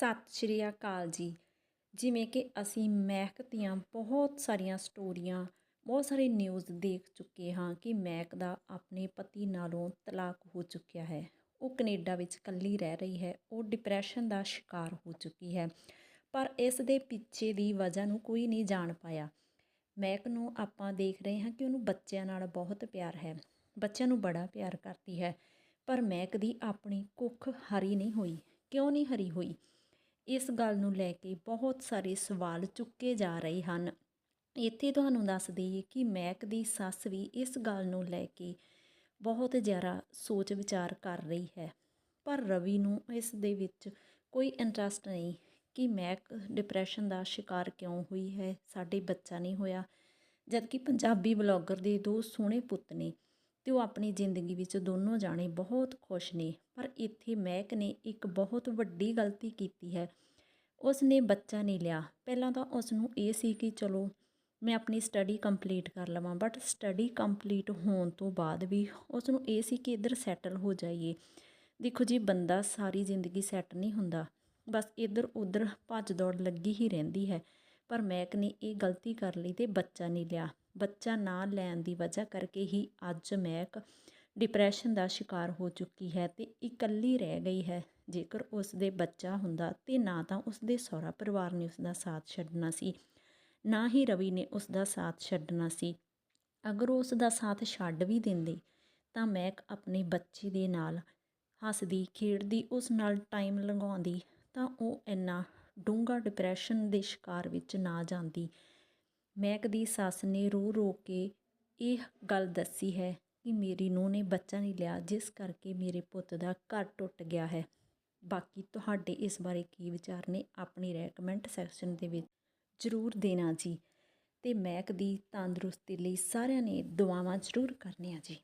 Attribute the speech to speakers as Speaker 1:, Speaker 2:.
Speaker 1: ਸਤਿ ਸ਼੍ਰੀ ਅਕਾਲ ਜੀ। ਜਿਵੇਂ ਕਿ ਅਸੀਂ ਮਹਿਕ ਦੀਆਂ ਬਹੁਤ ਸਾਰੀਆਂ ਸਟੋਰੀਆਂ ਬਹੁਤ ਸਾਰੇ ਨਿਊਜ਼ ਦੇਖ ਚੁੱਕੇ ਹਾਂ ਕਿ ਮਹਿਕ ਦਾ ਆਪਣੇ ਪਤੀ ਨਾਲੋਂ ਤਲਾਕ ਹੋ ਚੁੱਕਿਆ ਹੈ। ਉਹ ਕੈਨੇਡਾ ਵਿੱਚ ਇਕੱਲੀ ਰਹਿ ਰਹੀ ਹੈ। ਉਹ ਡਿਪਰੈਸ਼ਨ ਦਾ ਸ਼ਿਕਾਰ ਹੋ ਚੁੱਕੀ ਹੈ। ਪਰ ਇਸ ਦੇ ਪਿੱਛੇ ਦੀ ਵਜ੍ਹਾ ਨੂੰ ਕੋਈ ਨਹੀਂ ਜਾਣ ਪਾਇਆ। ਮਹਿਕ ਨੂੰ ਆਪਾਂ ਦੇਖ ਰਹੇ ਹਾਂ ਕਿ ਉਹਨੂੰ ਬੱਚਿਆਂ ਨਾਲ ਬਹੁਤ ਪਿਆਰ ਹੈ। ਬੱਚਿਆਂ ਨੂੰ ਬੜਾ ਪਿਆਰ ਕਰਦੀ ਹੈ। ਪਰ ਮਹਿਕ ਦੀ ਆਪਣੀ ਕੁੱਖ ਹਰੀ ਨਹੀਂ ਹੋਈ। ਕਿਉਂ ਨਹੀਂ ਹਰੀ ਹੋਈ? ਇਸ ਗੱਲ ਨੂੰ ਲੈ ਕੇ ਬਹੁਤ ਸਾਰੇ ਸਵਾਲ ਚੁੱਕੇ ਜਾ ਰਹੇ ਹਨ। ਇੱਥੇ ਤੁਹਾਨੂੰ ਦੱਸ ਦਈਏ ਕਿ ਮੈਕ ਦੀ ਸੱਸ ਵੀ ਇਸ ਗੱਲ ਨੂੰ ਲੈ ਕੇ ਬਹੁਤ ਜ਼ਿਆਦਾ ਸੋਚ ਵਿਚਾਰ ਕਰ ਰਹੀ ਹੈ। ਪਰ ਰਵੀ ਨੂੰ ਇਸ ਦੇ ਵਿੱਚ ਕੋਈ ਇੰਟਰਸਟ ਨਹੀਂ ਕਿ ਮੈਕ ਡਿਪਰੈਸ਼ਨ ਦਾ ਸ਼ਿਕਾਰ ਕਿਉਂ ਹੋਈ ਹੈ, ਸਾਡੇ ਬੱਚਾ ਨਹੀਂ ਹੋਇਆ। ਜਦਕਿ ਪੰਜਾਬੀ ਬਲੌਗਰ ਦੇ ਦੋ ਸੋਹਣੇ ਪੁੱਤ ਨੇ ਤੇ ਉਹ ਆਪਣੀ ਜ਼ਿੰਦਗੀ ਵਿੱਚ ਦੋਨੋਂ ਜਾਣੇ ਬਹੁਤ ਖੁਸ਼ ਨੇ। ਪਰ ਇੱਥੇ ਮਹਿਕ ਨੇ ਇੱਕ ਬਹੁਤ ਵੱਡੀ ਗਲਤੀ ਕੀਤੀ ਹੈ। ਉਸ ਨੇ ਬੱਚਾ ਨਹੀਂ ਲਿਆ। ਪਹਿਲਾਂ ਤਾਂ ਉਸ ਨੂੰ ਇਹ ਸੀ ਕਿ ਚਲੋ, ਮੈਂ ਆਪਣੀ ਸਟੱਡੀ ਕੰਪਲੀਟ ਕਰ ਲਵਾਂ ਬਟ ਸਟੱਡੀ ਕੰਪਲੀਟ ਹੋਣ ਤੋਂ ਬਾਅਦ ਵੀ ਉਸ ਨੂੰ ਇਹ ਸੀ ਕਿ ਇੱਧਰ ਸੈਟਲ ਹੋ ਜਾਈਏ। ਦੇਖੋ ਜੀ, ਬੰਦਾ ਸਾਰੀ ਜ਼ਿੰਦਗੀ ਸੈੱਟ ਨਹੀਂ ਹੁੰਦਾ। ਬਸ ਇੱਧਰ ਉੱਧਰ ਭੱਜ ਦੌੜ ਲੱਗੀ ਹੀ ਰਹਿੰਦੀ ਹੈ। ਪਰ ਮੈਕ ਨੇ ਇਹ ਗਲਤੀ ਕਰ ਲਈ ਤੇ ਬੱਚਾ ਨਹੀਂ ਲਿਆ। ਬੱਚਾ ਨਾ ਲੈਣ ਦੀ ਵਜ੍ਹਾ ਕਰਕੇ ਹੀ ਅੱਜ ਮਹਿਕ ਡਿਪਰੈਸ਼ਨ ਦਾ ਸ਼ਿਕਾਰ ਹੋ ਚੁੱਕੀ ਹੈ ਅਤੇ ਇਕੱਲੀ ਰਹਿ ਗਈ ਹੈ। ਜੇਕਰ ਉਸ ਦੇ ਬੱਚਾ ਹੁੰਦਾ ਤੇ ਨਾ ਤਾਂ ਉਸ ਦੇ ਸਹੁਰਾ ਪਰਿਵਾਰ ਨੇ ਉਸ ਦਾ ਸਾਥ ਛੱਡਣਾ ਸੀ, ਨਾ ਹੀ ਰਵੀ ਨੇ ਉਸ ਦਾ ਸਾਥ ਛੱਡਣਾ ਸੀ। ਅਗਰ ਉਹ ਉਸ ਦਾ ਸਾਥ ਛੱਡ ਵੀ ਦਿੰਦੇ ਤਾਂ ਮਹਿਕ ਆਪਣੇ ਬੱਚੇ ਦੇ ਨਾਲ ਹੱਸਦੀ, ਖੇਡਦੀ, ਉਸ ਨਾਲ ਟਾਈਮ ਲੰਘਾਉਂਦੀ ਤਾਂ ਉਹ ਇੰਨਾ ਡੂੰਘਾ ਡਿਪਰੈਸ਼ਨ ਦੇ ਸ਼ਿਕਾਰ ਵਿੱਚ ਨਾ ਜਾਂਦੀ। ਮਹਿਕ ਦੀ ਸੱਸ ਨੇ ਰੋ ਰੋ ਕੇ ਇਹ ਗੱਲ ਦੱਸੀ ਹੈ ਕਿ ਮੇਰੀ ਨੂੰਹ ਨੇ ਬੱਚਾ ਨਹੀਂ ਲਿਆ, ਜਿਸ ਕਰਕੇ ਮੇਰੇ ਪੁੱਤ ਦਾ ਘਰ ਟੁੱਟ ਗਿਆ ਹੈ। ਬਾਕੀ ਤੁਹਾਡੇ ਇਸ ਬਾਰੇ ਕੀ ਵਿਚਾਰ ਨੇ, ਆਪਣੀ ਰਾਏ ਕਮੈਂਟ ਸੈਕਸ਼ਨ ਦੇ ਵਿੱਚ ਜ਼ਰੂਰ ਦੇਣਾ ਜੀ। ਤੇ ਮਹਿਕ ਦੀ ਤੰਦਰੁਸਤੀ ਲਈ ਸਾਰਿਆਂ ਨੇ ਦੁਆਵਾਂ ਜ਼ਰੂਰ ਕਰਨੀਆਂ ਜੀ।